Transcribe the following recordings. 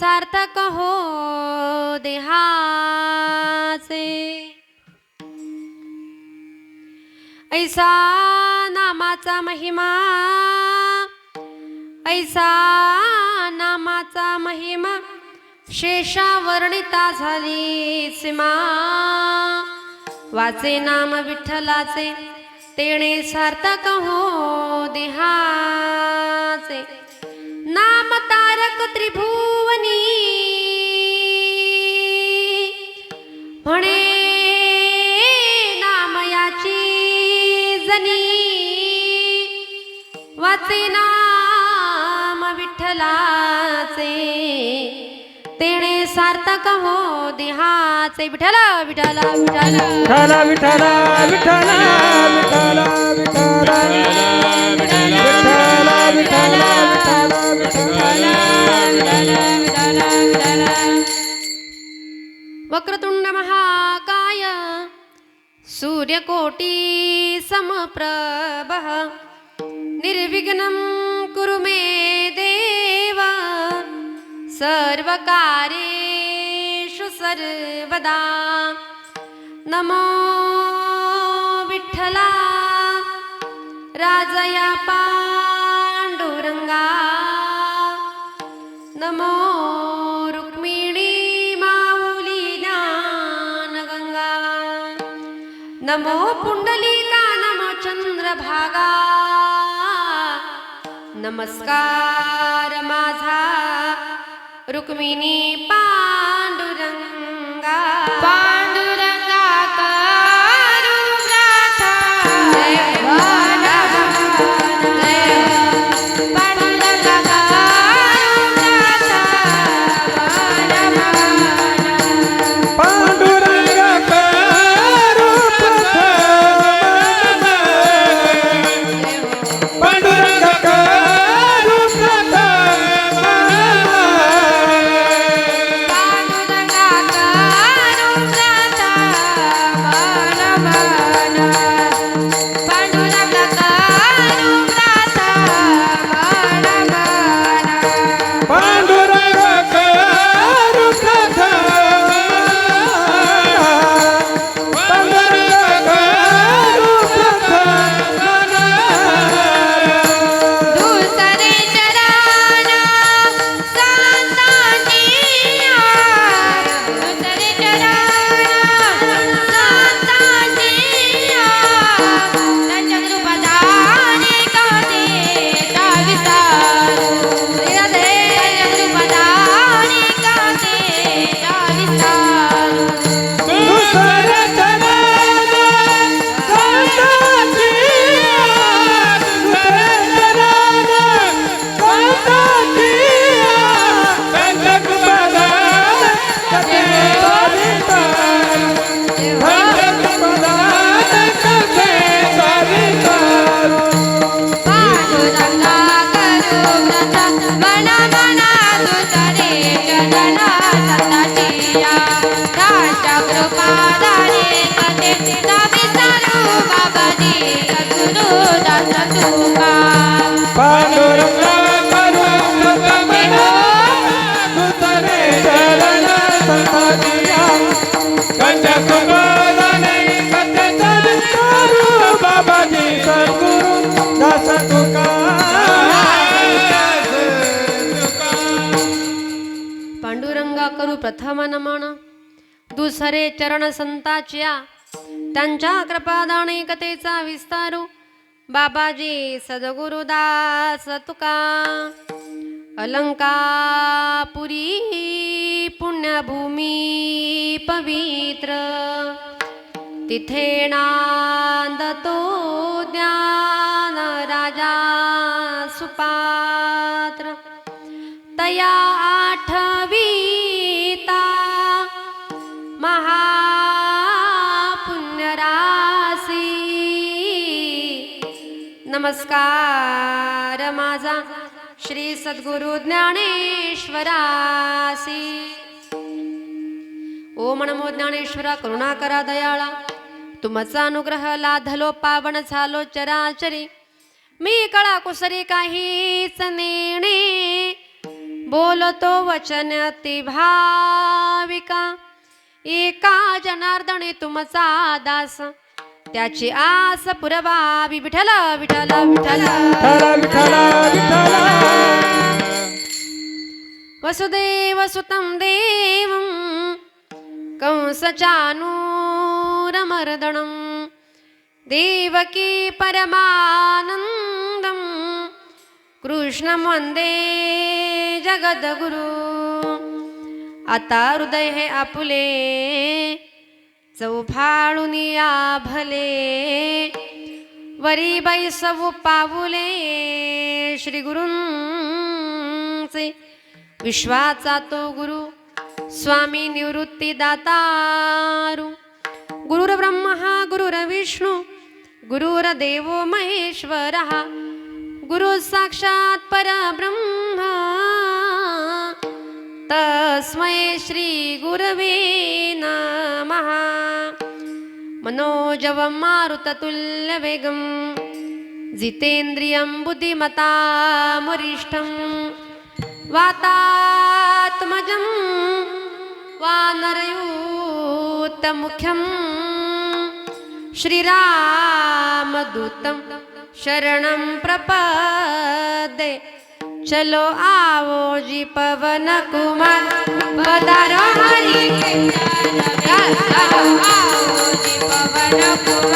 सार्थक हो देहाचे. ऐसा नामाचा महिमा ऐसा नामाचा महिमा शेषा वर्णिता झाली सीमा वाचे नाम विठ्ठलाचे तेणे सार्थक हो देहाचे. नाम तारक त्रिभुवनी। म्हणे नाम याची जनी। वाचे नाम विठ्ठलाचे। तेणे सार्थक हो देहाचे। विठ्ठला विठ्ठला विठ्ठला। विठाला विठाला विठाला विठाला विठाला विठाला विठाला विठाला विठाला वक्रतुंड महाकाय सूर्यकोटी समप्रभ। निर्विघ्नं कुरु मे देव। सर्वकारेषु सर्वदा। नमो विठ्ठला। राजया पाण्डुरङ्गा नमो रुक्मिणी माऊली गंगा नमो पुंडलिका नमो चंद्रभागा। नमस्कार माझा रुक्मिणी पा पांडुरंगा करू प्रथम नमन दुसरे चरण संताच्या त्यांच्या कृपादाने विस्तारू बाबाजी सद्गुरुदास तुका. अलंकापुरी पुण्यभूमी पवित्र. तिथे नांदतो ज्ञान राजा सुपात्र. तया आठवीता महापुण्यरासी नमस्कार माझा श्री सद्गुरु ज्ञानेश्वरासी। ओम नमो ज्ञानेश्वरा करुणा करा दयाळा। तुमचा अनुग्रह लाधलो पावन झालो चराचरी। मी कळा कुसरी काहीच नेणे। बोलतो वचन ती भाविका। एका जनार्दने तुमचा दास। त्याची आस विठ्ठल विठ्ठला विठ्ठला. विठ्ठला वसुदेव सुतं देवं कंसचानूरमर्दनं देवकी परमानन्दं कृष्णं वन्दे जगद्गुरु. आता हृदय हे आपुले चौफाळून या भले. वरी बाई सव पाऊले श्री गुरूंचे विश्वाचा तो गुरु स्वामी निवृत्ती दातारू. गुरुर ब्रह्मा गुरुर विष्णू गुरुर देवो महेश्वर. गुरु साक्षात परब्रह्मा. तस्मै श्री गुरवे नमः। मनोजवं मारुततुल्यवेगं जितेन्द्रियं बुद्धिमतामुरिष्ठं वातात्मजं वानरयूतमुख्यं श्रीरामदूतं शरणं प्रपदे चलो आवो जी पवन कुमार पधारो हरी। चलो आवो जी पवन कुमार।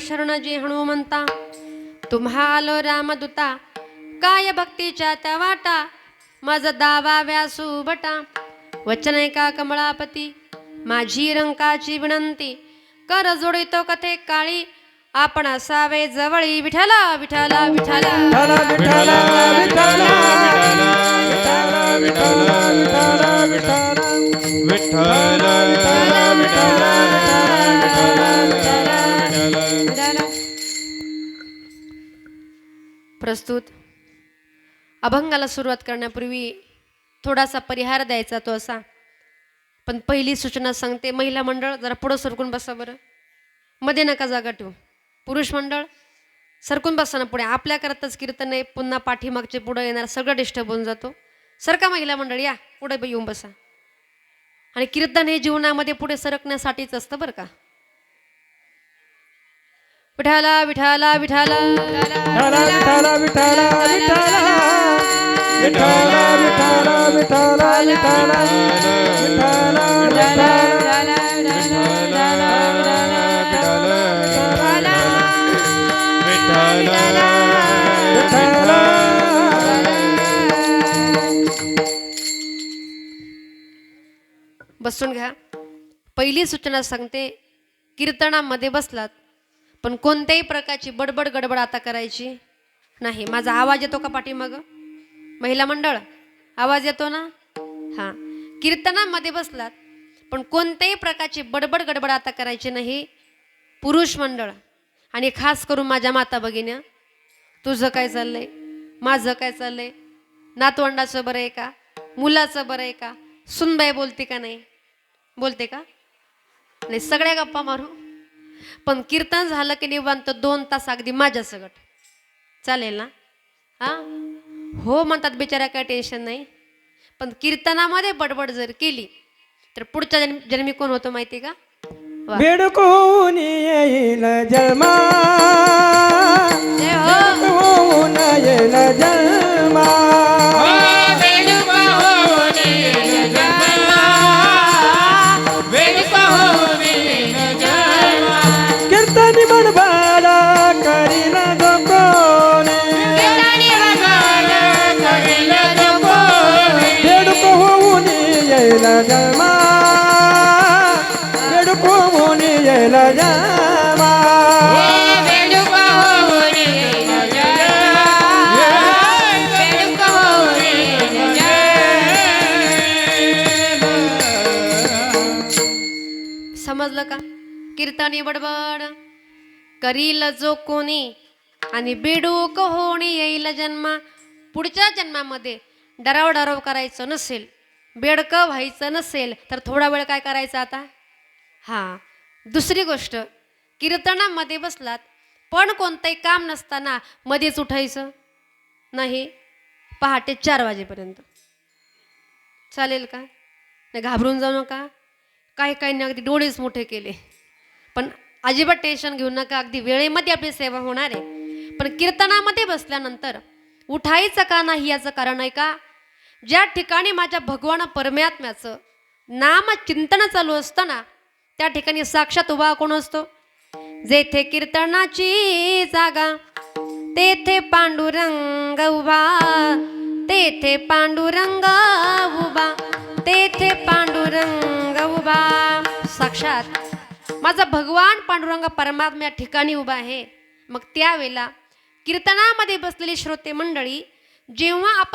शरण शरण जे हनुमंता तुम्हा आलो रामदूता काय भक्तीच्या त्या वाटा? माझ दावा व्यासू बटा. वचन ऐका कमळापती माझी रंकाची विनंती. कर जोडितो कथे काळी आपण असावे जवळी. विठला विठला विठला विठ्ठला विठ्ठला विठ्ठला. प्रस्तुत. अभंगाला सुरुवात करण्यापूर्वी थोडासा परिहार द्यायचा तो असा. पण पहिली सूचना सांगते. महिला मंडळ जरा पुढं सरकून बसा बरं. मध्ये नका जागा ठेवू. पुरुष मंडळ सरकून बसा ना पुढे. आपल्या करतच कीर्तन आहे. पुन्हा पाठीमागचे पुढं येणार सगळं डिस्टर्ब होऊन जातो. सरका महिला मंडळ या. पुढे बी येऊन बसा. आणि कीर्तन हे जीवनामध्ये पुढे सरकण्यासाठीच असतं बरं का. विठाला विठाला विठाला. विठ्ठला विठ्ठला विठ्ठला विठ्ठला विठ्ठला विठ्ठला विठ्ठला विठ्ठला बसून घ्या. पहिली सूचना सांगते कीर्तनामध्ये बसलात. पण कोणत्याही प्रकारची बडबड गडबड आता करायची नाही. माझा आवाज येतो का पाठीमागं? महिला मंडळ आवाज येतो ना? हां. कीर्तनामध्ये बसलात पण कोणत्याही प्रकारची बडबड गडबड आता करायची नाही. पुरुष मंडळ आणि खास करून माझ्या माता भगिन्या तुझं काय चाललंय? माझं काय चाललंय? नातवंडाचं बरं आहे का? मुलाचं बरं आहे का? सुनबाई बोलते का नाही? बोलते का? नाही सगळ्या गप्पा मारू. पण कीर्तन झालं की निवांत दोन तास अगदी माझ्या सगट चालेल ना? हा? हो म्हणतात बिचारा काय टेन्शन नाही. पण कीर्तनामध्ये बडबड जर केली तर पुढच्या जन्म जन्मी कोण होतो माहिती का. बेडकून येईल जन्मा. जय हो. येईल जन्मा. समजलं का? कीर्तनी बडबड करील जो कोणी आणि बेडूक होणी येईल जन्मा पुढच्या जन्मामध्ये डराव डराव करायचं नसेल. बेडकं व्हायचं नसेल तर थोडा वेळ काय करायचं आता? हां. दुसरी गोष्ट कीर्तनामध्ये बसलात पण कोणतंही काम नसताना मध्येच उठायचं? नाही. पहाटे चार वाजेपर्यंत. चालेल का? नाही घाबरून जाऊ नका. काही काहींनी अगदी डोळेच मोठे केले. पण अजिबात टेन्शन घेऊ नका अगदी वेळेमध्ये आपली सेवा होणार आहे. पण कीर्तनामध्ये बसल्यानंतर उठायचं का नाही याचं कारण आहे का? ज्या ठिकाणी माझ्या भगवान परमात्म्याचं नाम चिंतन चालू असतं ना त्या ठिकाणी साक्षात उभा कोण असतो? जेथे कीर्तनाची जागा तेथे पांडुरंग उभा तेथे पांडुरंग उभा तेथे पांडुरंग उभा. साक्षात माझा भगवान पांडुरंग परमात्मा या ठिकाणी उभा आहे. मग त्यावेळेला कीर्तनामध्ये बसलेली श्रोते मंडळी जेव्हा आपण